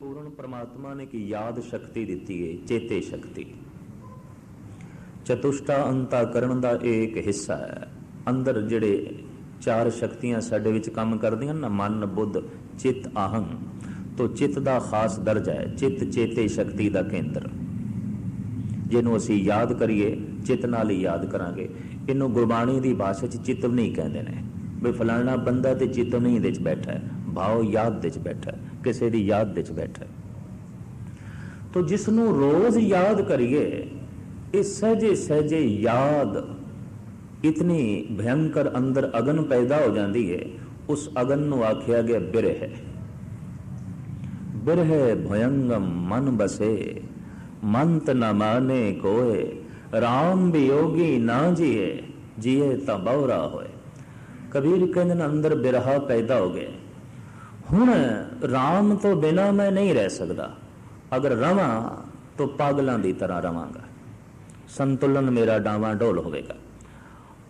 ਪੂਰਨ ਪ੍ਰਮਾਤਮਾ ਨੇ ਕੀ ਯਾਦ ਸ਼ਕਤੀ ਦਿੱਤੀ ਹੈ ਚੇਤੇ ਸ਼ਕਤੀ। ਚਤੁਸ਼ਟਾ ਅੰਤਾ ਕਰਨ ਦਾ ਇੱਕ ਹਿੱਸਾ ਹੈ। ਅੰਦਰ ਜਿਹੜੇ ਚਾਰ ਸ਼ਕਤੀਆਂ ਸਾਡੇ ਵਿੱਚ ਕੰਮ ਕਰਦੀਆਂ ਨਾ, ਮਨ, ਬੁੱਧ, ਚਿਤ ਆਹੰ ਤੋਂ ਚਿੱਤ ਦਾ ਖਾਸ ਦਰਜ ਹੈ, ਚਿੱਤ ਚੇਤੇ ਸ਼ਕਤੀ ਦਾ ਕੇਂਦਰ। ਜਿਹਨੂੰ ਅਸੀਂ ਯਾਦ ਕਰੀਏ, ਚਿੱਤ ਨਾਲ ਹੀ ਯਾਦ ਕਰਾਂਗੇ। ਇਹਨੂੰ ਗੁਰਬਾਣੀ ਦੀ ਭਾਸ਼ਾ 'ਚ ਚਿਤਵਨੀ ਕਹਿੰਦੇ ਨੇ। ਵੀ ਫਲਾਣਾ ਬੰਦਾ ਤੇ ਚਿਤਵਨੀ ਦੇ 'ਚ ਬੈਠਾ ਹੈ ਭਾਵ ਯਾਦ ਦੇ 'ਚ ਬੈਠਾ ਹੈ। ਕਿਸੇ ਦੀ ਯਾਦ ਵਿੱਚ ਬੈਠਾ ਤੋ ਜਿਸ ਨੂੰ ਰੋਜ਼ ਯਾਦ ਕਰੀਏ, ਇਹ ਸਹਜੇ ਸਹਜੇ ਯਾਦ ਇਤਨੀ ਭਿਆੰਕਰ ਅੰਦਰ ਅਗਨ ਪੈਦਾ ਹੋ ਜਾਂਦੀ ਹੈ, ਉਸ ਅਗਨ ਨੂੰ ਆਖਿਆ ਗਿਆ ਬਿਰਹ। ਹੈ ਬਿਰਹ ਭਯੰਗਮ ਮਨ ਬਸੇ, ਮੰਤ ਨ ਮਾਨੇ ਕੋਏ RAM ਵਿਯੋਗੀ ਨਾ ਜੀਏ ਜੀਏ ਤਾਂ ਬਉਰਾ ਹੋਏ। ਕਬੀਰ ਕਹਿੰਦੇ ਨੇ ਅੰਦਰ ਬਿਰਹਾ ਪੈਦਾ ਹੋ ਗਿਆ। ਹੁਣ RAM ਤੋਂ ਬਿਨਾ ਮੈਂ ਨਹੀਂ ਰਹਿ ਸਕਦਾ। ਅਗਰ ਰਵਾਂ ਤਾਂ ਪਾਗਲਾਂ ਦੀ ਤਰ੍ਹਾਂ ਰਵਾਂਗਾ। ਸੰਤੁਲਨ ਮੇਰਾ ਡਾਵਾਂ ਢੋਲ ਹੋਵੇਗਾ।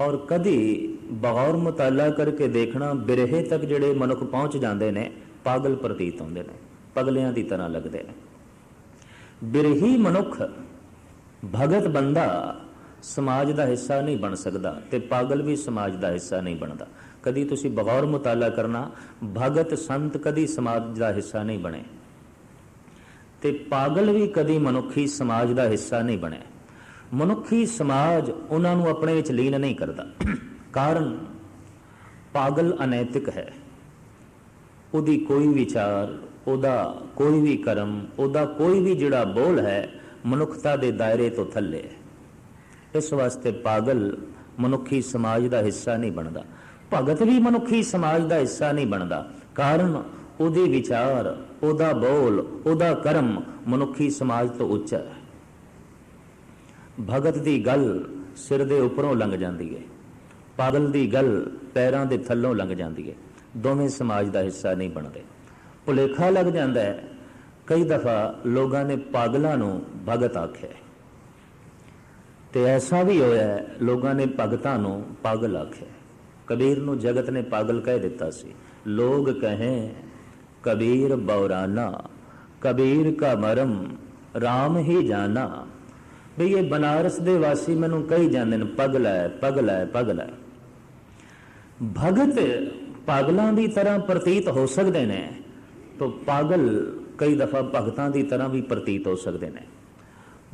ਔਰ ਕਦੀ ਬਗੌਰ ਮੁਤਾਲਾ ਕਰਕੇ ਦੇਖਣਾ, ਬਿਰਹੇ ਤੱਕ ਜਿਹੜੇ ਮਨੁੱਖ ਪਹੁੰਚ ਜਾਂਦੇ ਨੇ, ਪਾਗਲ ਪ੍ਰਤੀਤ ਹੁੰਦੇ ਨੇ, ਪਗਲਿਆਂ ਦੀ ਤਰ੍ਹਾਂ ਲੱਗਦੇ ਨੇ। ਬਿਰਹੀ ਮਨੁੱਖ ਭਗਤ ਬੰਦਾ ਸਮਾਜ ਦਾ ਹਿੱਸਾ ਨਹੀਂ ਬਣ ਸਕਦਾ ਤੇ ਪਾਗਲ ਵੀ ਸਮਾਜ ਦਾ ਹਿੱਸਾ ਨਹੀਂ ਬਣਦਾ। ਕਦੀ ਤੁਸੀਂ ਬਗੌਰ ਮੁਤਾਲਾ ਕਰਨਾ, ਭਗਤ ਸੰਤ ਕਦੀ ਸਮਾਜ ਦਾ ਹਿੱਸਾ ਨਹੀਂ ਬਣੇ। ਤੇ ਪਾਗਲ ਵੀ ਕਦੀ ਮਨੁੱਖੀ ਸਮਾਜ ਦਾ ਹਿੱਸਾ ਨਹੀਂ ਬਣੇ। ਮਨੁੱਖੀ ਸਮਾਜ ਉਹਨਾਂ ਨੂੰ ਆਪਣੇ ਵਿੱਚ ਲੀਨ ਨਹੀਂ ਕਰਦਾ। ਕਾਰਨ ਪਾਗਲ ਅਨੈਤਿਕ ਹੈ। ਉਹਦੀ ਕੋਈ ਵਿਚਾਰ ਉਹਦਾ ਕੋਈ ਵੀ ਕਰਮ, ਉਹਦਾ ਕੋਈ ਵੀ ਜਿਹੜਾ ਬੋਲ ਹੈ, ਮਨੁੱਖਤਾ ਦੇ ਦਾਇਰੇ ਤੋਂ ਥੱਲੇ ਹੈ। ਇਸ ਵਾਸਤੇ ਪਾਗਲ ਮਨੁੱਖੀ ਸਮਾਜ ਦਾ ਹਿੱਸਾ ਨਹੀਂ ਬਣਦਾ। ਭਗਤ ਵੀ ਮਨੁੱਖੀ ਸਮਾਜ ਦਾ ਹਿੱਸਾ ਨਹੀਂ ਬਣਦਾ। ਕਾਰਨ ਉਹਦੇ ਵਿਚਾਰ, ਉਹਦਾ ਬੋਲ, ਉਹਦਾ ਕਰਮ ਮਨੁੱਖੀ ਸਮਾਜ ਤੋਂ ਉੱਚਾ ਹੈ। ਭਗਤ ਦੀ ਗੱਲ ਸਿਰ ਦੇ ਉੱਪਰੋਂ ਲੰਘ ਜਾਂਦੀ ਹੈ। ਪਾਗਲ ਦੀ ਗੱਲ ਪੈਰਾਂ ਦੇ ਥੱਲੋਂ ਲੰਘ ਜਾਂਦੀ ਹੈ। ਦੋਵੇਂ ਸਮਾਜ ਦਾ ਹਿੱਸਾ ਨਹੀਂ ਬਣਦੇ। ਭੁਲੇਖਾ ਲੱਗ ਜਾਂਦਾ ਹੈ। ਕਈ ਦਫਾ ਲੋਕਾਂ ਨੇ ਪਾਗਲਾਂ ਨੂੰ ਭਗਤ ਆਖਿਆ ਤੇ ਐਸਾ ਵੀ ਹੋਇਆ ਲੋਕਾਂ ਨੇ ਭਗਤਾਂ ਨੂੰ ਪਾਗਲ ਆਖਿਆ ਕਬੀਰ ਨੂੰ ਜਗਤ ਨੇ ਪਾਗਲ ਕਹਿ ਦਿੱਤਾ ਸੀ। ਲੋਗ ਕਹੇ, ਕਬੀਰ ਬੌਰਾਨਾ, ਕਬੀਰ ਕਾ ਮਰਮ RAM ਹੀ ਜਾਣਾ ਬਈ ਇਹ ਬਨਾਰਸ ਦੇ ਵਾਸੀ ਮੈਨੂੰ ਕਹੀ ਜਾਂਦੇ ਨੇ ਪਗਲ ਹੈ ਪਗਲ ਹੈ ਪਗਲ ਹੈ ਭਗਤ ਪਾਗਲਾਂ ਦੀ ਤਰ੍ਹਾਂ ਪ੍ਰਤੀਤ ਹੋ ਸਕਦੇ ਨੇ, ਤਾਂ ਪਾਗਲ ਕਈ ਦਫਾ ਭਗਤਾਂ ਦੀ ਤਰ੍ਹਾਂ ਵੀ ਪ੍ਰਤੀਤ ਹੋ ਸਕਦੇ ਨੇ।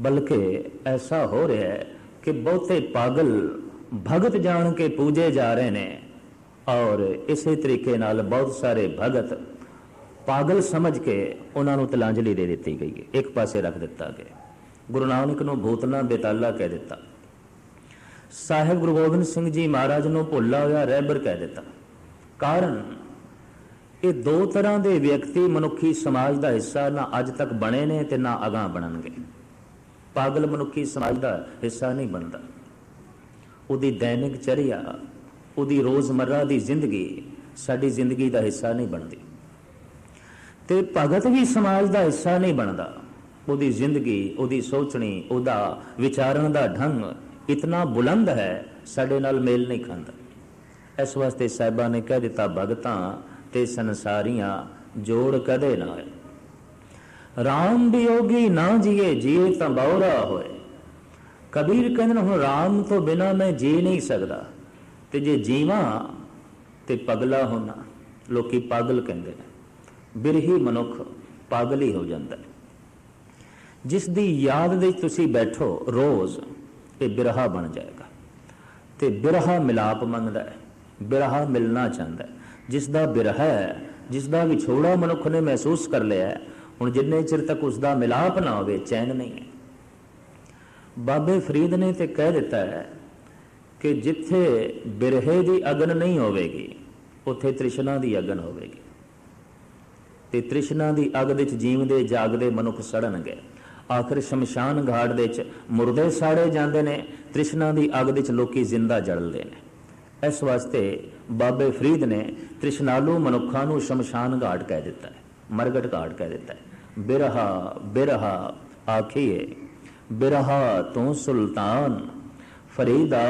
ਬਲਕਿ ਐਸਾ ਹੋ ਰਿਹਾ ਹੈ ਕਿ ਬਹੁਤੇ ਪਾਗਲ ਭਗਤ ਜਾਣ ਕੇ ਪੂਜੇ ਜਾ ਰਹੇ ਨੇ। ਔਰ ਇਸੇ ਤਰੀਕੇ ਨਾਲ ਬਹੁਤ ਸਾਰੇ ਭਗਤ ਪਾਗਲ ਸਮਝ ਕੇ ਉਹਨਾਂ ਨੂੰ ਤਲਾਂਜਲੀ ਦੇ ਦਿੱਤੀ ਗਈ ਹੈ। ਇੱਕ ਪਾਸੇ ਰੱਖ ਦਿੱਤਾ ਗਿਆ ਗੁਰੂ ਨਾਨਕ ਨੂੰ ਭੂਤਨਾ ਬੇਤਾਲਾ ਕਹਿ ਦਿੱਤਾ। ਸਾਹਿਬ ਗੁਰੂ ਗੋਬਿੰਦ ਸਿੰਘ ਜੀ ਮਹਾਰਾਜ ਨੂੰ ਭੁੱਲਾ ਹੋਇਆ ਰਹਿਬਰ ਕਹਿ ਦਿੱਤਾ। ਕਾਰਨ, ਇਹ ਦੋ ਤਰ੍ਹਾਂ ਦੇ ਵਿਅਕਤੀ ਮਨੁੱਖੀ ਸਮਾਜ ਦਾ ਹਿੱਸਾ ਨਾ ਅੱਜ ਤੱਕ ਬਣੇ ਨੇ ਤੇ ਨਾ ਅਗਾਹ ਬਣਨਗੇ। ਪਾਗਲ ਮਨੁੱਖੀ ਸਮਾਜ ਦਾ ਹਿੱਸਾ ਨਹੀਂ ਬਣਦਾ। ਉਹਦੀ ਦੈਨਿਕ ਚਰਿਆ, ਉਹਦੀ ਰੋਜ਼ਮਰਰਾ ਦੀ ਜ਼ਿੰਦਗੀ ਸਾਡੀ ਜ਼ਿੰਦਗੀ ਦਾ ਹਿੱਸਾ ਨਹੀਂ ਬਣਦੀ। ਤੇ ਭਗਤ ਵੀ ਸਮਾਜ ਦਾ ਹਿੱਸਾ ਨਹੀਂ ਬਣਦਾ। ਉਹਦੀ ਜ਼ਿੰਦਗੀ, ਉਹਦੀ ਸੋਚਣੀ, ਉਹਦਾ ਵਿਚਾਰਨ ਦਾ ਢੰਗ ਇਤਨਾ ਬੁਲੰਦ ਹੈ, ਸਾਡੇ ਨਾਲ ਮੇਲ ਨਹੀਂ ਖਾਂਦਾ। ਇਸ ਵਾਸਤੇ ਸਾਹਿਬਾਂ ਨੇ ਕਹਿ ਦਿੱਤਾ, ਭਗਤਾਂ ਤੇ ਸੰਸਾਰੀਆਂ ਜੋੜ ਕਦੇ ਨਾ ਹੋਏ ਰਾਮ ਵਿਯੋਗੀ ਨਾ ਜੀਏ ਜੀਏ ਤਾਂ ਬੌਰਾ ਹੋਏ। ਕਬੀਰ ਕਹਿੰਦੇ ਨੇ, ਹੁਣ RAM ਤੋਂ ਬਿਨਾ ਮੈਂ ਜੀ ਨਹੀਂ ਸਕਦਾ। ਤੇ ਜੇ ਜੀਵਾਂ ਤੇ ਪਗਲਾ ਹੋਣਾ ਲੋਕੀ ਪਾਗਲ ਕਹਿੰਦੇ ਨੇ। ਬਿਰਹੀ ਮਨੁੱਖ ਪਾਗਲ ਹੀ ਹੋ ਜਾਂਦਾ ਜਿਸ ਦੀ ਯਾਦ ਦੇ ਤੁਸੀਂ ਬੈਠੋ, ਰੋਜ਼ ਇਹ ਬਿਰਹਾ ਬਣ ਜਾਏਗਾ। ਤੇ ਬਿਰਹਾ ਮਿਲਾਪ ਮੰਗਦਾ ਹੈ। ਬਿਰਹਾ ਮਿਲਣਾ ਚਾਹੁੰਦਾ ਹੈ। ਜਿਸ ਦਾ ਬਿਰਹਾ ਹੈ ਜਿਸ ਦਾ ਵਿਛੋੜਾ ਮਨੁੱਖ ਨੇ ਮਹਿਸੂਸ ਕਰ ਲਿਆ ਹੁਣ ਜਿੰਨੇ ਚਿਰ ਤੱਕ ਉਸ ਦਾ ਮਿਲਾਪ ਨਾ ਹੋਵੇ, ਚੈਨ ਨਹੀਂ ਹੈ। ਬਾਬੇ ਫਰੀਦ ਨੇ ਤੇ ਕਹਿ ਦਿੱਤਾ ਹੈ ਕਿ ਜਿੱਥੇ ਬਿਰਹੇ ਦੀ ਅਗਨ ਨਹੀਂ ਹੋਵੇਗੀ, ਉੱਥੇ ਤ੍ਰਿਸ਼ਨਾ ਦੀ ਅਗਨ ਹੋਵੇਗੀ। ਤੇ ਤ੍ਰਿਸ਼ਨਾ ਦੀ ਅਗ ਵਿੱਚ ਜੀਵਦੇ, ਜਾਗਦੇ ਮਨੁੱਖ ਸੜਨਗੇ। ਆਖਰ ਸ਼ਮਸ਼ਾਨ ਘਾਟ ਦੇ ਵਿੱਚ ਮੁਰਦੇ ਸਾੜੇ ਜਾਂਦੇ ਨੇ, ਤ੍ਰਿਸ਼ਨਾ ਦੀ ਅਗ ਵਿੱਚ ਲੋਕੀ ਜ਼ਿੰਦਾ ਜਲਦੇ ਨੇ। ਇਸ ਵਾਸਤੇ ਬਾਬੇ ਫਰੀਦ ਨੇ ਤ੍ਰਿਸ਼ਨਾਲੂ ਮਨੁੱਖਾਂ ਨੂੰ ਸ਼ਮਸ਼ਾਨ ਘਾਟ ਕਹਿ ਦਿੱਤਾ ਹੈ, ਮਰਗਟ ਘਾਟ ਕਹਿ ਦਿੱਤਾ ਹੈ। ਬਿਰਹਾ ਬਿਰਹਾ, ਆਖੀਏ ਬਿਰਹਾ ਤੂੰ ਸੁਲਤਾਨ, ਫਰੀਦਾ,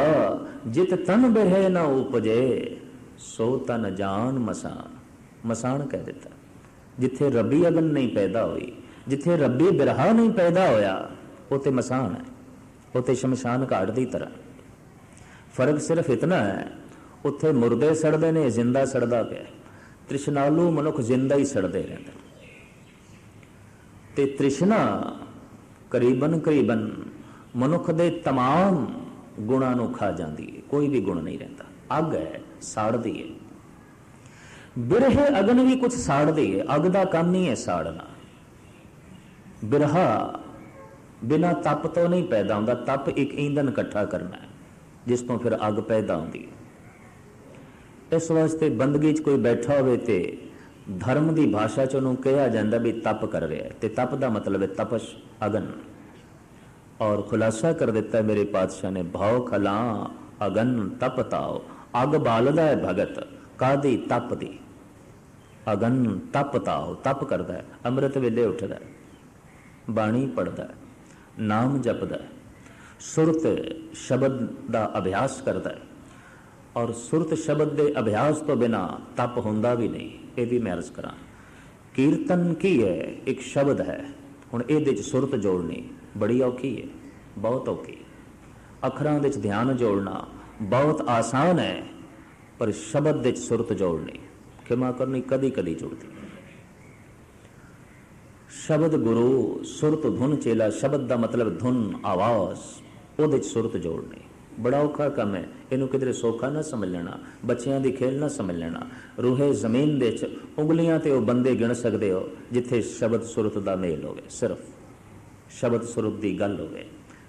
ਜਿਤ ਤਨ ਬਿਰਹੇ ਨਾ ਉਪਜੇ, ਸੋ ਤਨ ਜਾਨ ਮਸਾਨ। ਮਸਾਨ ਕਹਿ ਦਿੱਤਾ। ਜਿੱਥੇ ਰੱਬੀ ਅਗਨ ਨਹੀਂ ਪੈਦਾ ਹੋਈ, ਜਿੱਥੇ ਰੱਬੀ ਬਿਰਹਾ ਨਹੀਂ ਪੈਦਾ ਹੋਇਆ, ਉਥੇ ਮਸਾਨ ਹੈ। ਉਥੇ ਸ਼ਮਸ਼ਾਨ ਘਾਟ ਦੀ ਤਰ੍ਹਾਂ। ਫ਼ਰਕ ਸਿਰਫ ਇਤਨਾ ਹੈ, ਉੱਥੇ ਮੁਰਦੇ ਸੜਦੇ ਨੇ, ਜ਼ਿੰਦਾ ਸੜਦਾ ਪਿਆ ਤ੍ਰਿਸ਼ਨਾਲੂ ਮਨੁੱਖ ਜ਼ਿੰਦਾ ਹੀ ਸੜਦੇ ਰਹਿੰਦੇ ਤੇ ਤ੍ਰਿਸ਼ਨਾ ਕਰੀਬਨ ਕਰੀਬਨ ਮਨੁੱਖ ਦੇ तमाम ਗੁਣਾਂ ਨੂੰ ਖਾ ਜਾਂਦੀ ਹੈ ਕੋਈ ਵੀ ਗੁਣ ਨਹੀਂ ਰਹਿੰਦਾ ਅੱਗ ਹੈ ਸਾੜਦੀ ਹੈ ਬਿਰਹੇ ਅਗਨ ਵੀ ਕੁਝ ਸਾੜਦੀ ਹੈ ਅੱਗ ਦਾ ਕੰਮ ਨਹੀਂ ਹੈ ਸਾੜਨਾ ਬਿਰਹਾ ਬਿਨਾ ਤਪ ਤੋਂ ਨਹੀਂ ਪੈਦਾ ਹੁੰਦਾ ਤਪ ਇੱਕ ਈਂਧਨ ਇਕੱਠਾ ਕਰਨਾ ਹੈ ਜਿਸ ਤੋਂ ਫਿਰ ਅੱਗ ਪੈਦਾ ਹੁੰਦੀ ਹੈ ਇਸ ਵਾਸਤੇ ਬੰਦਗੀ 'ਚ ਕੋਈ ਬੈਠਾ ਹੋਵੇ ਤੇ ਧਰਮ ਦੀ ਭਾਸ਼ਾ 'ਚ ਉਹਨੂੰ ਕਿਹਾ ਜਾਂਦਾ ਵੀ ਤਪ ਕਰ ਰਿਹਾ ਹੈ। ਤੇ ਤਪ ਦਾ ਮਤਲਬ ਹੈ ਤਪਸ਼, ਅਗਨ। ਔਰ ਖੁਲਾਸਾ ਕਰ ਦਿੱਤਾ ਮੇਰੇ ਪਾਤਸ਼ਾਹ ਨੇ, ਭਾਉ ਖਲਾ ਅਗਨ ਤਪ ਤਾਓ ਅਗ ਬਾਲਦਾ ਹੈ ਭਗਤ, ਕਾਦੀ ਤਪ ਦੀ? ਅਗਨ ਤਪ ਤਾਓ ਤਪ ਕਰਦਾ ਹੈ, ਅੰਮ੍ਰਿਤ ਵੇਲੇ ਉੱਠਦਾ ਹੈ, ਬਾਣੀ ਪੜਦਾ ਹੈ, ਨਾਮ ਜਪਦਾ ਹੈ, ਸੁਰਤ ਸ਼ਬਦ ਦਾ ਅਭਿਆਸ ਕਰਦਾ ਹੈ। ਔਰ ਸੁਰਤ ਸ਼ਬਦ ਦੇ ਅਭਿਆਸ ਤੋਂ ਬਿਨਾ ਤਪ ਹੁੰਦਾ ਵੀ ਨਹੀਂ। ਇਹ ਵੀ ਮੈਂ ਅਰਜ਼ ਕਰਾਂ। ਕੀਰਤਨ ਕੀ ਹੈ? ਇੱਕ ਸ਼ਬਦ ਹੈ। ਹੁਣ ਇਹਦੇ ਚ ਸੁਰਤ ਜੋੜਨੀ ਬੜੀ ਔਖੀ ਹੈ, ਬਹੁਤ ਔਖੀ। ਅੱਖਰਾਂ ਦੇ ਚ ਧਿਆਨ ਜੋੜਨਾ ਬਹੁਤ ਆਸਾਨ ਹੈ, ਪਰ ਸ਼ਬਦ ਦੇ ਚ ਸੁਰਤ ਜੋੜਨੀ ਖਿਮਾ ਕਰਨੀ ਕਦੀ ਕਦੀ ਜੁੜਦੀ। ਸ਼ਬਦ ਗੁਰੂ ਸੁਰਤ ਧੁਨ ਚੇਲਾ, ਸ਼ਬਦ ਦਾ ਮਤਲਬ ਧੁਨ ਆਵਾਜ਼, ਉਹਦੇ ਚ ਸੁਰਤ ਜੋੜਨੀ। ਬੜਾ ਔਖਾ ਕੰਮ ਹੈ। ਇਹਨੂੰ ਕਿਧਰੇ ਸੌਖਾ ਨਾ ਸਮਝ ਲੈਣਾ, ਬੱਚਿਆਂ ਦੀ ਖੇਲ ਨਾ ਸਮਝ ਲੈਣਾ। ਰੂਹੇ ਜ਼ਮੀਨ ਦੇ ਚ ਉਂਗਲੀਆਂ ਤੇ ਉਹ ਬੰਦੇ ਗਿਣ ਸਕਦੇ ਹੋ, ਜਿੱਥੇ ਸ਼ਬਦ ਸੁਰਤ ਦਾ ਮੇਲ ਹੋਵੇ। ਸਿਰਫ ਸ਼ਬਦ ਸੁਰਤ ਦੀ ਗੱਲ ਹੋਵੇ।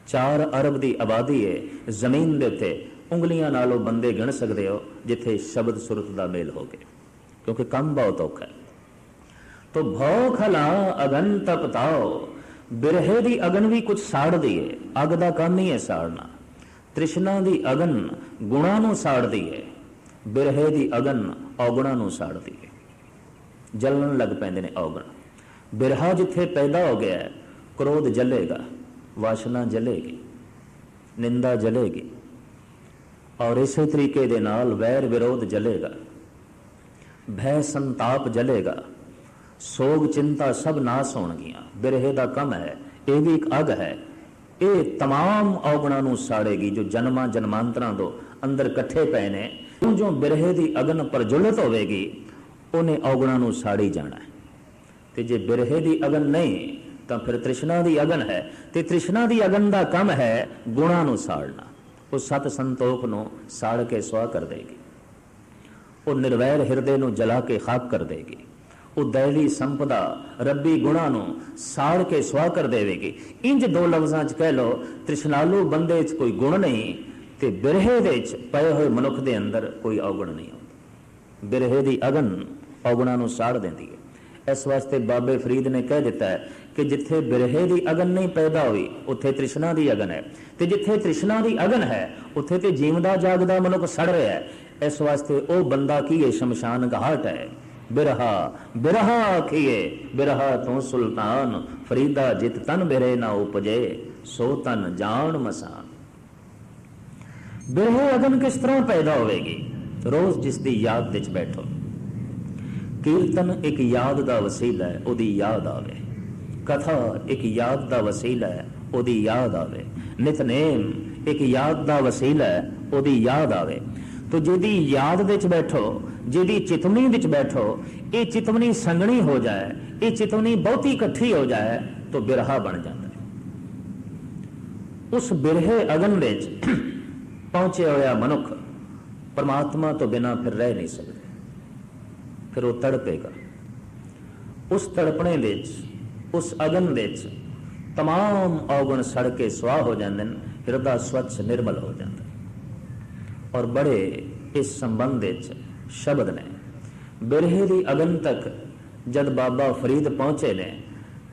4 ਅਰਬ ਦੀ ਆਬਾਦੀ ਹੈ। ਜ਼ਮੀਨ ਦੇ ਉੱਤੇ ਉਂਗਲੀਆਂ ਨਾਲ ਉਹ ਬੰਦੇ ਗਿਣ ਸਕਦੇ ਹੋ, ਜਿੱਥੇ ਸ਼ਬਦ ਸੁਰਤ ਦਾ ਮੇਲ ਹੋਵੇ। ਕਿਉਂਕਿ ਕੰਮ ਬਹੁਤ ਔਖਾ ਹੈ। ਤੋ ਭਉ ਖਲਾ ਅਗਨ ਤਪਤਾਓ, ਬਿਰਹੇ ਦੀ ਅਗਨ ਵੀ ਕੁਝ ਸਾੜਦੀ ਹੈ। ਅੱਗ ਦਾ ਕੰਮ ਹੀ ਹੈ ਸਾੜਨਾ। ਤ੍ਰਿਸ਼ਨਾ ਦੀ ਅਗਨ ਗੁਣਾ ਨੂੰ ਸਾੜਦੀ ਹੈ ਬਿਰਹੇ ਦੀ ਅਗਨ ਔਗਣਾ ਨੂੰ ਸਾੜਦੀ ਹੈ ਜਲਣ ਲੱਗ ਪੈਂਦੇ ਨੇ ਔਗਣ। ਬਿਰਹਾ ਜਿੱਥੇ ਪੈਦਾ ਹੋ ਗਿਆ ਹੈ, ਕ੍ਰੋਧ ਜਲੇਗਾ ਵਾਸ਼ਨਾ ਜਲੇਗੀ ਨਿੰਦਾ ਜਲੇਗੀ। ਔਰ ਇਸੇ ਤਰੀਕੇ ਦੇ ਨਾਲ ਵੈਰ ਵਿਰੋਧ ਜਲੇਗਾ। ਭੈ ਸੰਤਾਪ ਜਲੇਗਾ। ਸੋਗ ਚਿੰਤਾ ਸਭ ਨਾਸ ਹੋਣਗੀਆਂ। ਬਿਰਹੇ ਦਾ ਕੰਮ ਹੈ ਇਹ ਵੀ ਇੱਕ ਅਗ ਹੈ। ਇਹ तमाम ਔਗਣਾਂ ਨੂੰ ਸਾੜੇਗੀ ਜੋ ਜਨਮਾਂ ਜਨਮਾਂਤਰਾਂ ਤੋਂ ਅੰਦਰ ਇਕੱਠੇ ਪਏ ਨੇ ਜੋ ਜੋ ਬਿਰਹੇ ਦੀ ਅਗਨ ਪ੍ਰਜੁਲਿਤ ਹੋਵੇਗੀ ਉਹਨੇ ਔਗਣਾਂ ਨੂੰ ਸਾੜੀ ਜਾਣਾ ਹੈ ਤੇ ਜੇ ਬਿਰਹੇ ਦੀ ਅਗਨ ਨਹੀਂ ਤਾਂ ਫਿਰ ਤ੍ਰਿਸ਼ਨਾ ਦੀ ਅਗਨ ਹੈ ਤੇ ਤ੍ਰਿਸ਼ਨਾ ਦੀ ਅਗਨ ਦਾ ਕੰਮ ਹੈ ਗੁਣਾਂ ਨੂੰ ਸਾੜਨਾ ਉਹ ਸਤ ਸੰਤੋਖ ਨੂੰ ਸਾੜ ਕੇ ਸਵਾਹ ਕਰ ਦੇਗੀ ਉਹ ਨਿਰਵੈਰ ਹਿਰਦੇ ਨੂੰ ਜਲਾ ਕੇ ਖਾਕ ਕਰ ਦੇਗੀ ਉਹ ਦੈਲੀ ਸੰਪਦਾ ਰੱਬੀ ਗੁਣਾ ਨੂੰ ਸਾੜ ਕੇ ਸਵਾਹ ਕਰ ਦੇਵੇਗੀ। ਇੰਜ ਦੋ ਲਫ਼ਜ਼ਾਂ 'ਚ ਕਹਿ ਲੋ ਤ੍ਰਿਸ਼ਨਾਲੂ ਬੰਦੇ 'ਚ ਕੋਈ ਗੁਣ ਨਹੀਂ ਤੇ ਬਿਰਹੇ ਦੇ 'ਚ ਪਏ ਹੋਏ ਮਨੁੱਖ ਦੇ ਅੰਦਰ ਕੋਈ ਔਗਣ ਨਹੀਂ ਆਉਂਦਾ। ਬਿਰਹੇ ਦੀ ਅਗਨ ਔਗਣਾਂ ਨੂੰ ਸਾੜ ਦਿੰਦੀ ਹੈ। ਇਸ ਵਾਸਤੇ ਬਾਬੇ ਫਰੀਦ ਨੇ ਕਹਿ ਦਿੱਤਾ ਹੈ ਕਿ ਜਿੱਥੇ ਬਿਰਹੇ ਦੀ ਅਗਨ ਨਹੀਂ ਪੈਦਾ ਹੋਈ, ਉੱਥੇ ਤ੍ਰਿਸ਼ਨਾ ਦੀ ਅਗਨ ਹੈ। ਤੇ ਜਿੱਥੇ ਤ੍ਰਿਸ਼ਨਾ ਦੀ ਅਗਨ ਹੈ, ਉੱਥੇ ਤੇ ਜੀਵਦਾ ਜਾਗਦਾ ਮਨੁੱਖ ਸੜ ਰਿਹਾ ਹੈ। ਇਸ ਵਾਸਤੇ ਉਹ ਬੰਦਾ ਕੀ ਹੈ? ਸ਼ਮਸ਼ਾਨ ਘਾਟ ਹੈ। ਬਿਰਹਾ ਬਿਰਹਾ ਕੀਏ ਬਿਰਹਾ ਤੂੰ ਸੁਲਤਾਨ, ਫਰੀਦਾ ਜਿਤ ਤਨ ਬਿਰੇ ਨਾ ਉਪਜੇ, ਸੋ ਤਨ ਜਾਣ ਮਸਾਨ। ਬਿਰਹੇ ਅਗਨ ਕਿਸ ਤਰ੍ਹਾਂ ਪੈਦਾ ਹੋਵੇਗੀ? ਰੋਜ਼ ਜਿਸ ਦੀ ਯਾਦ ਵਿੱਚ ਬੈਠੋ। ਕੀਰਤਨ ਇੱਕ ਯਾਦ ਦਾ ਵਸੀਲਾ ਹੈ, ਉਹਦੀ ਯਾਦ ਆਵੇ। ਕਥਾ ਇੱਕ ਯਾਦ ਦਾ ਵਸੀਲਾ ਹੈ, ਉਹਦੀ ਯਾਦ ਆਵੇ। ਨਿਤਨੇਮ ਇੱਕ ਯਾਦ ਦਾ ਵਸੀਲਾ ਹੈ, ਉਹਦੀ ਯਾਦ ਆਵੇ। ਤੋ ਜਿਹਦੀ ਯਾਦ ਵਿੱਚ ਬੈਠੋ ਜਿਹਦੀ ਚਿਤਵਨੀ ਵਿੱਚ ਬੈਠੋ ਇਹ ਚਿਤਵਨੀ ਸੰਗਣੀ ਹੋ ਜਾਏ ਇਹ ਚਿਤਵਨੀ ਬਹੁਤੀ ਇਕੱਠੀ ਹੋ ਜਾਏ ਤੋ ਬਿਰਹਾ ਬਣ ਜਾਂਦਾ ਹੈ ਉਸ ਬਿਰਹੇ ਅਗਨ ਵਿੱਚ ਪਹੁੰਚਿਆ ਹੋਇਆ ਮਨੁੱਖ ਪਰਮਾਤਮਾ ਤੋਂ ਬਿਨਾ ਫਿਰ ਰਹਿ ਨਹੀਂ ਸਕਦਾ ਫਿਰ ਉਹ ਤੜਪੇਗਾ ਉਸ ਤੜਪਣੇ ਵਿੱਚ ਉਸ ਅਗਨ ਵਿੱਚ तमाम ਔਗਣ ਸੜ ਕੇ ਸਵਾਹ ਹੋ ਜਾਂਦੇ ਨੇ ਹਿਰਦਾ ਸਵੱਛ ਨਿਰਮਲ ਹੋ ਜਾਂਦਾ ਔਰ ਬੜੇ ਇਸ ਸੰਬੰਧ ਵਿੱਚ ਸ਼ਬਦ ਨੇ। ਬਿਰਹੇ ਦੀ ਅਗਨ ਤੱਕ ਜਦ ਬਾਬਾ ਫਰੀਦ ਪਹੁੰਚੇ ਨੇ,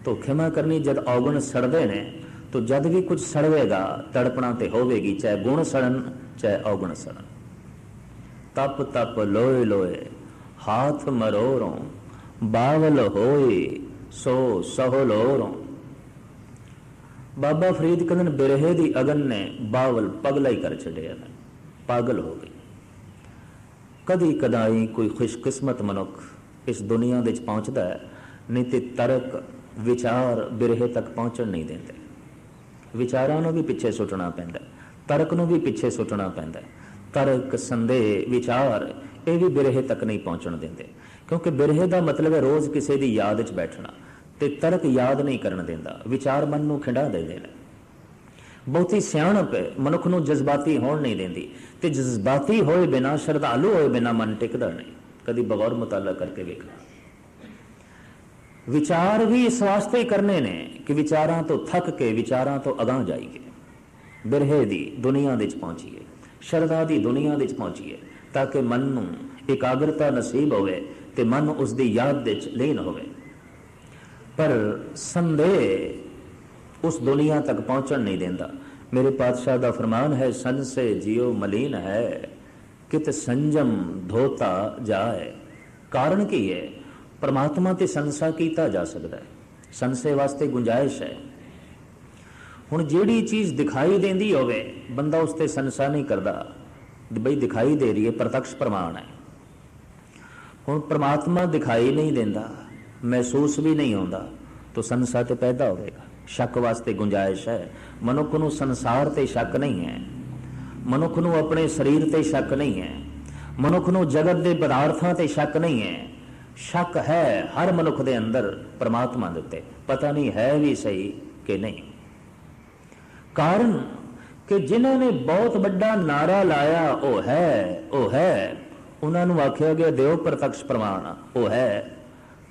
ਤਾਂ ਖਿਮਾ ਕਰਨੀ ਜਦ ਔਗਣ ਸੜਦੇ ਨੇ, ਤਾਂ ਜਦ ਵੀ ਕੁਝ ਸੜਵੇਗਾ, ਤੜਪਣਾ ਤੇ ਹੋਵੇਗੀ, ਚਾਹੇ ਗੁਣ ਸੜਨ, ਚਾਹੇ ਔਗਣ ਸੜਨ। ਤਪ ਤਪ ਲੋਏ ਲੋਏ, ਹਾਥ ਮਰੋਰੋਂ, ਬਾਵਲ ਹੋਏ, ਸੋ ਸਹੁ ਲੋਰੋਂ। ਬਾਬਾ ਫਰੀਦ ਕਹਿੰਦੇ ਬਿਰਹੇ ਦੀ ਅਗਨ ਨੇ ਬਾਵਲ ਪਗਲਾ ਹੀ ਕਰ ਛੱਡਿਆ ਪਾਗਲ ਹੋ ਗਈ। ਕਦੀ ਕਦਾਈ ਕੋਈ ਖੁਸ਼ਕਿਸਮਤ ਮਨੁੱਖ ਇਸ ਦੁਨੀਆ ਦੇ ਵਿੱਚ ਪਹੁੰਚਦਾ ਹੈ, ਨਹੀਂ ਤੇ ਤਰਕ, ਵਿਚਾਰ ਬਿਰਹੇ ਤੱਕ ਪਹੁੰਚਣ ਨਹੀਂ ਦਿੰਦੇ। ਵਿਚਾਰਾਂ ਨੂੰ ਵੀ ਪਿੱਛੇ ਸੁੱਟਣਾ ਪੈਂਦਾ ਤਰਕ ਨੂੰ ਵੀ ਪਿੱਛੇ ਸੁੱਟਣਾ ਪੈਂਦਾ ਤਰਕ, ਸੰਦੇਹ, ਵਿਚਾਰ, ਇਹ ਵੀ ਬਿਰਹੇ ਤੱਕ ਨਹੀਂ ਪਹੁੰਚਣ ਦਿੰਦੇ। ਕਿਉਂਕਿ ਬਿਰਹੇ ਦਾ ਮਤਲਬ ਹੈ ਰੋਜ਼ ਕਿਸੇ ਦੀ ਯਾਦ 'ਚ ਬੈਠਣਾ, ਤੇ ਤਰਕ ਯਾਦ ਨਹੀਂ ਕਰਨ ਦਿੰਦਾ, ਵਿਚਾਰ ਮਨ ਨੂੰ ਖਿੰਡਾ ਦੇ ਦੇਣਾ। ਬਹੁਤੀ ਸਿਆਣਪ ਮਨੁੱਖ ਨੂੰ ਜਜ਼ਬਾਤੀ ਹੋਣ ਨਹੀਂ ਦਿੰਦੀ ਤੇ ਜਜ਼ਬਾਤੀ ਹੋਏ ਬਿਨਾ, ਸ਼ਰਧਾਲੂ ਹੋਏ ਬਿਨਾ ਮਨ ਟਿਕਦਾ ਨਹੀਂ। ਕਦੀ ਬਗੌਰ ਮੁਤਾਲਾ ਕਰਕੇ ਵੇਖਣਾ। ਵਿਚਾਰ ਵੀ ਇਸ ਵਾਸਤੇ ਕਰਨੇ ਨੇ ਕਿ ਵਿਚਾਰਾਂ ਤੋਂ ਥੱਕ ਕੇ ਵਿਚਾਰਾਂ ਤੋਂ ਅਗਾਹ ਜਾਈਏ। ਬਿਰਹੇ ਦੀ ਦੁਨੀਆ ਦੇ ਵਿੱਚ ਪਹੁੰਚੀਏ, ਸ਼ਰਧਾ ਦੀ ਦੁਨੀਆ ਦੇ ਵਿੱਚ ਪਹੁੰਚੀਏ, ਤਾਂ ਕਿ ਮਨ ਨੂੰ ਇਕਾਗਰਤਾ ਨਸੀਬ ਹੋਵੇ ਤੇ ਮਨ ਉਸ ਦੀ ਯਾਦ ਦੇ ਵਿੱਚ ਲੀਨ ਹੋਵੇ। ਪਰ ਸੰਦੇਹ ਉਸ ਦੁਨੀਆ ਤੱਕ ਪਹੁੰਚਣ ਨਹੀਂ ਦਿੰਦਾ। ਮੇਰੇ ਪਾਤਸ਼ਾਹ ਦਾ ਫਰਮਾਨ ਹੈ ਸੰਸੇ ਜਿਉ ਮਲੀਨ ਹੈ, ਕਿਤ ਸੰਜਮ ਧੋਤਾ ਜਾਏ। ਕਾਰਨ ਕੀ ਹੈ? ਪਰਮਾਤਮਾ ਤੇ ਸੰਸਾ ਕੀਤਾ ਜਾ ਸਕਦਾ ਹੈ। ਸੰਸੇ ਵਾਸਤੇ ਗੁੰਜਾਇਸ਼ ਹੈ। ਹੁਣ ਜਿਹੜੀ ਚੀਜ਼ ਦਿਖਾਈ ਦਿੰਦੀ ਹੋਵੇ, ਬੰਦਾ ਉਸ ਤੇ ਸੰਸਾ ਨਹੀਂ ਕਰਦਾ। ਬਈ ਦਿਖਾਈ ਦੇ ਰਹੀ ਹੈ, ਪ੍ਰਤੱਖ ਪ੍ਰਮਾਣ ਹੈ। ਹੁਣ ਪ੍ਰਮਾਤਮਾ ਦਿਖਾਈ ਨਹੀਂ ਦਿੰਦਾ, ਮਹਿਸੂਸ ਵੀ ਨਹੀਂ ਹੁੰਦਾ, ਤਾਂ ਸੰਸਾ ਤੇ ਪੈਦਾ ਹੋਵੇਗਾ। ਸ਼ੱਕ ਵਾਸਤੇ ਗੁੰਜਾਇਸ਼ ਹੈ। ਮਨੁੱਖ ਨੂੰ ਸੰਸਾਰ ਤੇ ਸ਼ੱਕ ਨਹੀਂ ਹੈ। ਮਨੁੱਖ ਨੂੰ ਆਪਣੇ ਸਰੀਰ ਤੇ ਸ਼ੱਕ ਨਹੀਂ ਹੈ। ਮਨੁੱਖ ਨੂੰ ਜਗਤ ਦੇ ਪਦਾਰਥਾਂ ਤੇ ਸ਼ੱਕ ਨਹੀਂ ਹੈ। ਸ਼ੱਕ ਹੈ ਹਰ ਮਨੁੱਖ ਦੇ ਅੰਦਰ ਪਰਮਾਤਮਾ ਦੇ ਉੱਤੇ। ਪਤਾ ਨਹੀਂ ਹੈ ਵੀ ਸਹੀ ਕਿ ਨਹੀਂ। ਕਾਰਨ ਕਿ ਜਿਨ੍ਹਾਂ ਨੇ ਬਹੁਤ ਵੱਡਾ ਨਾਰਾ ਲਾਇਆ, ਉਹ ਹੈ ਉਹ ਹੈ। ਉਹਨਾਂ ਨੂੰ ਆਖਿਆ ਗਿਆ, ਦਿਓ ਪ੍ਰਤੱਖ ਪ੍ਰਮਾਣ, ਉਹ ਹੈ।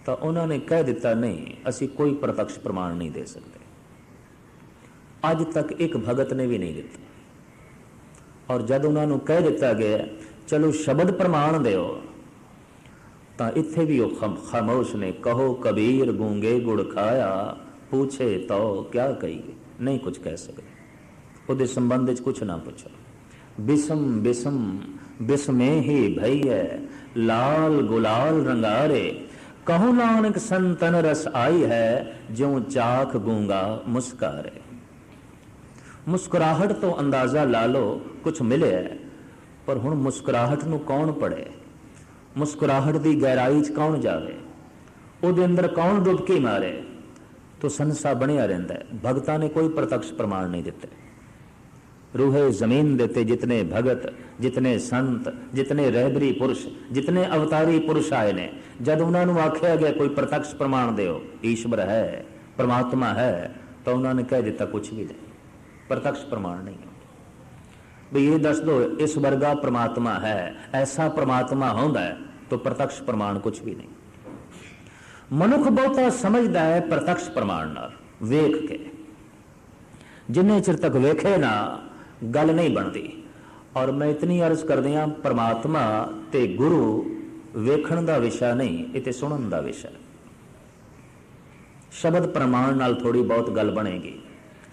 ਤਾਂ ਉਹਨਾਂ ਨੇ ਕਹਿ ਦਿੱਤਾ, ਨਹੀਂ, ਅਸੀਂ ਕੋਈ ਪ੍ਰਤੱਖ ਪ੍ਰਮਾਣ ਨਹੀਂ ਦੇ ਸਕਦੇ। ਅੱਜ ਤੱਕ ਇੱਕ ਭਗਤ ਨੇ ਵੀ ਨਹੀਂ ਦਿੱਤਾ। ਔਰ ਜਦ ਉਹਨਾਂ ਨੂੰ ਕਹਿ ਦਿੱਤਾ ਗਿਆ, ਚਲੋ ਸ਼ਬਦ ਪ੍ਰਮਾਣ ਦਿਓ, ਤਾਂ ਇੱਥੇ ਵੀ ਉਹ ਖਾਮੋਸ਼ ਨੇ ਕਹੋ, ਕਬੀਰ ਗੂੰਗੇ ਗੁੜ ਖਾਇਆ, ਪੁੱਛੇ ਤੋ ਕਿਆ ਕਹੀਏ? ਨਹੀਂ ਕੁਝ ਕਹਿ ਸਕਦੇ। ਉਹਦੇ ਸੰਬੰਧ ਵਿੱਚ ਕੁਝ ਨਾ ਪੁੱਛੋ। ਬਿਸਮ ਬਿਸਮ, ਬਿਸਮੇ ਹੀ ਭਈਐ, ਲਾਲ ਗੁਲਾਲ ਰੰਗਾਰੇ। ਕਹੋ ਨਾਨਕ ਸੰਤਨ ਰਸ ਆਈ ਹੈ, ਜਿਉ ਚਾਖ ਗੂੰਗਾ ਮੁਸਕਾਰੇ। ਮੁਸਕਰਾਹਟ ਤੋਂ ਅੰਦਾਜ਼ਾ ਲਾ ਲਓ ਕੁਝ ਮਿਲਿਆ ਹੈ, ਪਰ ਹੁਣ ਮੁਸਕਰਾਹਟ ਨੂੰ ਕੌਣ ਪੜੇ ਮੁਸਕਰਾਹਟ ਦੀ ਗਹਿਰਾਈ 'ਚ ਕੌਣ ਜਾਵੇ ਉਹਦੇ ਅੰਦਰ ਕੌਣ ਡੁਬਕੀ ਮਾਰੇ ਤੋ ਸੰਸਾ ਬਣਿਆ ਰਹਿੰਦਾ ਹੈ ਭਗਤਾਂ ਨੇ ਕੋਈ ਪ੍ਰਤੱਖ ਪ੍ਰਮਾਣ ਨਹੀਂ ਦਿੱਤੇ रूहे जमीन देते जितने भगत जितने संत जितने रहबरी पुरुष जितने अवतारी पुरुष आए ने जब उन्होंने आख्या गया कोई प्रत्यक्ष प्रमाण दियो ईश्वर है परमात्मा है तो उन्होंने कह दिता कुछ भी नहीं प्रत्यक्ष प्रमाण नहीं है भी ये दस दो इस वर्गा परमात्मा है ऐसा परमात्मा होंदा है तो प्रत्यक्ष प्रमाण कुछ भी नहीं मनुख बहुता समझदा है प्रत्यक्ष प्रमाण नाल वेख के ਜਿੰਨੇ ਚਿਰ ਤੱਕ ਵੇਖੇ ਨਾ ਗੱਲ ਨਹੀਂ ਬਣਦੀ ਔਰ ਮੈਂ ਇਤਨੀ ਅਰਜ਼ ਕਰਦਿਆਂ ਪ੍ਰਮਾਤਮਾ ਤੇ ਗੁਰੂ ਵੇਖਣ ਦਾ ਵਿਸ਼ਾ ਨਹੀਂ ਇਹ ਤੇ ਸੁਣਨ ਦਾ ਵਿਸ਼ਾ ਹੈ ਸ਼ਬਦ ਪ੍ਰਮਾਣ ਨਾਲ ਥੋੜੀ ਬਹੁਤ ਗੱਲ ਬਣੇਗੀ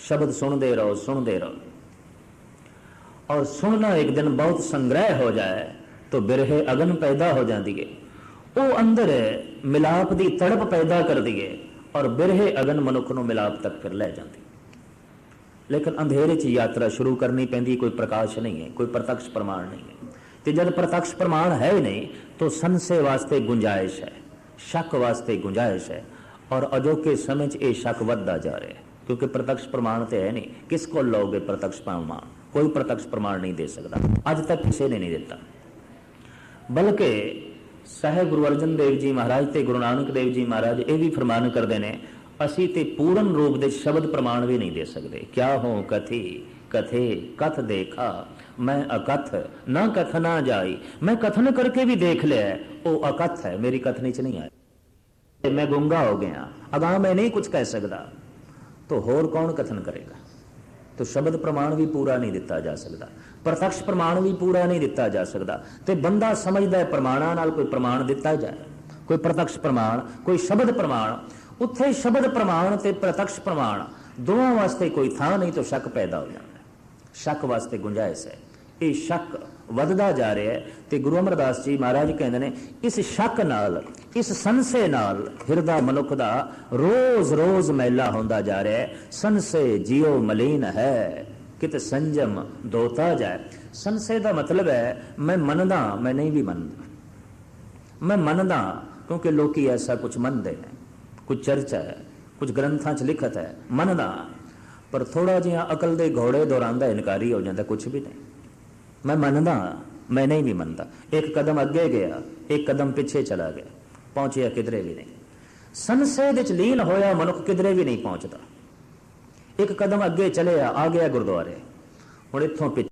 ਸ਼ਬਦ ਸੁਣਦੇ ਰਹੋ ਸੁਣਦੇ ਰਹੋ। ਔਰ ਸੁਣਨਾ ਇੱਕ ਦਿਨ ਬਹੁਤ ਸੰਗ੍ਰਹਿ ਹੋ ਜਾਏ, ਤਾਂ ਬਿਰਹੇ ਅਗਨ ਪੈਦਾ ਹੋ ਜਾਂਦੀ ਹੈ ਉਹ ਅੰਦਰ ਮਿਲਾਪ ਦੀ ਤੜਪ ਪੈਦਾ ਕਰਦੀ ਹੈ ਔਰ ਬਿਰਹੇ ਅਗਨ ਮਨੁੱਖ ਨੂੰ ਮਿਲਾਪ ਤੱਕ ਫਿਰ ਲੈ ਜਾਂਦੀ ਲੇਕਿਨ ਅੰਧੇਰੇ 'ਚ ਯਾਤਰਾ ਸ਼ੁਰੂ ਕਰਨੀ ਪੈਂਦੀ, ਕੋਈ ਪ੍ਰਕਾਸ਼ ਨਹੀਂ ਹੈ ਕੋਈ ਪ੍ਰਤੱਖ ਪ੍ਰਮਾਣ ਨਹੀਂ ਹੈ ਤੇ ਜਦ ਪ੍ਰਤੱਖ ਪ੍ਰਮਾਣ ਹੈ ਹੀ ਨਹੀਂ, ਤਾਂ ਸੰਸੇ ਵਾਸਤੇ ਗੁੰਜਾਇਸ਼ ਹੈ, ਸ਼ੱਕ ਵਾਸਤੇ ਗੁੰਜਾਇਸ਼ ਹੈ, ਔਰ ਅਜੋਕੇ ਸਮੇਂ 'ਚ ਇਹ ਸ਼ੱਕ ਵੱਧਦਾ ਜਾ ਰਿਹਾ ਹੈ। ਕਿਉਂਕਿ ਪ੍ਰਤੱਖ ਪ੍ਰਮਾਣ ਤੇ ਹੈ ਨਹੀਂ। ਕਿਸ ਕੋਲ ਲਓਗੇ ਪ੍ਰਤੱਖ ਪ੍ਰਮਾਣ? ਕੋਈ ਪ੍ਰਤੱਖ ਪ੍ਰਮਾਣ ਨਹੀਂ ਦੇ ਸਕਦਾ। ਅੱਜ ਤੱਕ ਕਿਸੇ ਨੇ ਨਹੀਂ ਦਿੱਤਾ। ਬਲਕਿ ਸਾਹਿਬ ਗੁਰੂ ਅਰਜਨ ਦੇਵ ਜੀ ਮਹਾਰਾਜ ਤੇ ਗੁਰੂ ਨਾਨਕ ਦੇਵ ਜੀ ਮਹਾਰਾਜ ਇਹ ਵੀ ਫਰਮਾਨ ਕਰਦੇ ਨੇ, ਅਸੀਂ ਤੇ ਪੂਰਨ ਰੂਪ ਦੇ ਸ਼ਬਦ ਪ੍ਰਮਾਣ ਵੀ ਨਹੀਂ ਦੇ ਸਕਦੇ। ਕਿਆ ਹੋ ਕਥੀ? ਕਥੇ, ਕਥ ਦੇਖਾ। ਮੈਂ ਅਕਥ, ਨਾ ਕਥਨਾ ਜਾਈ। ਮੈਂ ਕਥਨ ਕਰਕੇ ਵੀ ਦੇਖ ਲਿਆ। ਉਹ ਅਕਥ ਹੈ। ਮੇਰੀ ਕਥਨੀ ਚ ਨਹੀਂ ਆਇਆ। ਮੈਂ ਗੁੰਗਾ ਹੋ ਗਿਆ। ਅਗਾ ਮੈਂ ਨਹੀਂ ਕੁਝ ਕਹਿ ਸਕਦਾ। तो ਹੋਰ ਕੌਣ ਕਥਨ ਕਰੇਗਾ? तो ਸ਼ਬਦ ਪ੍ਰਮਾਣ ਵੀ ਪੂਰਾ ਨਹੀਂ ਦਿੱਤਾ ਜਾ ਸਕਦਾ। ਪ੍ਰਤੱਖ ਪ੍ਰਮਾਣ ਵੀ ਪੂਰਾ ਨਹੀਂ ਦਿੱਤਾ ਜਾ ਸਕਦਾ। ਤੇ ਬੰਦਾ ਸਮਝਦਾ ਪ੍ਰਮਾਣਾਂ ਨਾਲ ਕੋਈ ਪ੍ਰਮਾਣ ਦਿੱਤਾ ਜਾਏ। ਕੋਈ ਪ੍ਰਤੱਖ ਪ੍ਰਮਾਣ, ਕੋਈ ਸ਼ਬਦ ਪ੍ਰਮਾਣ। ਉੱਥੇ ਸ਼ਬਦ ਪ੍ਰਮਾਣ ਤੇ ਪ੍ਰਤੱਖ ਪ੍ਰਮਾਣ ਦੋਵਾਂ ਵਾਸਤੇ ਕੋਈ ਥਾਂ ਨਹੀਂ ਤਾਂ ਸ਼ੱਕ ਪੈਦਾ ਹੋ ਜਾਂਦਾ ਸ਼ੱਕ ਵਾਸਤੇ ਗੁੰਜਾਇਸ਼ ਹੈ। ਇਹ ਸ਼ੱਕ ਵੱਧਦਾ ਜਾ ਰਿਹਾ ਹੈ ਤੇ ਗੁਰੂ ਅਮਰਦਾਸ ਜੀ ਮਹਾਰਾਜ ਕਹਿੰਦੇ ਨੇ, ਇਸ ਸ਼ੱਕ ਨਾਲ ਇਸ ਸੰਸੇ ਨਾਲ ਹਿਰਦਾ ਮਨੁੱਖ ਦਾ ਰੋਜ਼-ਰੋਜ਼ ਮੈਲਾ ਹੁੰਦਾ ਜਾ ਰਿਹਾ ਹੈ। ਸੰਸੇ ਜਿਉ ਮਲੀਨ ਹੈ, ਕਿਤੇ ਸੰਜਮ ਦੋਤਾ ਜਾਏ। ਸੰਸੇ ਦਾ ਮਤਲਬ ਹੈ, ਮੈਂ ਮੰਨਦਾ, ਮੈਂ ਨਹੀਂ ਵੀ ਮੰਨਦਾ। ਮੈਂ ਮੰਨਦਾ, ਕਿਉਂਕਿ ਲੋਕੀ ਐਸਾ ਕੁਝ ਮੰਨਦੇ ਨੇ। ਕੁਝ ਚਰਚਾ ਹੈ ਕੁਝ ਗ੍ਰੰਥਾਂ 'ਚ ਲਿਖਤ ਹੈ, ਮੰਨਦਾ। ਪਰ ਥੋੜਾ ਜਿਹਾ ਅਕਲ ਦੇ ਘੋੜੇ ਦੌਰਾਂਦਾ ਇਨਕਾਰੀ ਹੋ ਜਾਂਦਾ ਕੁਝ ਵੀ ਨਹੀਂ। ਮੈਂ ਮੰਨਦਾ, ਮੈਂ ਨਹੀਂ ਵੀ ਮੰਨਦਾ। ਇੱਕ ਕਦਮ ਅੱਗੇ ਗਿਆ, ਇੱਕ ਕਦਮ ਪਿੱਛੇ ਚਲਾ ਗਿਆ। ਪਹੁੰਚਿਆ ਕਿਧਰੇ ਵੀ ਨਹੀਂ। ਸੰਸੇ ਵਿੱਚ ਲੀਨ ਹੋਇਆ ਮਨੁੱਖ ਕਿਧਰੇ ਵੀ ਨਹੀਂ ਪਹੁੰਚਦਾ। ਇੱਕ ਕਦਮ ਅੱਗੇ ਚਲਿਆ, ਆ ਗਿਆ ਗੁਰਦੁਆਰੇ। ਹੁਣ ਇੱਥੋਂ ਪਿੱਛੇ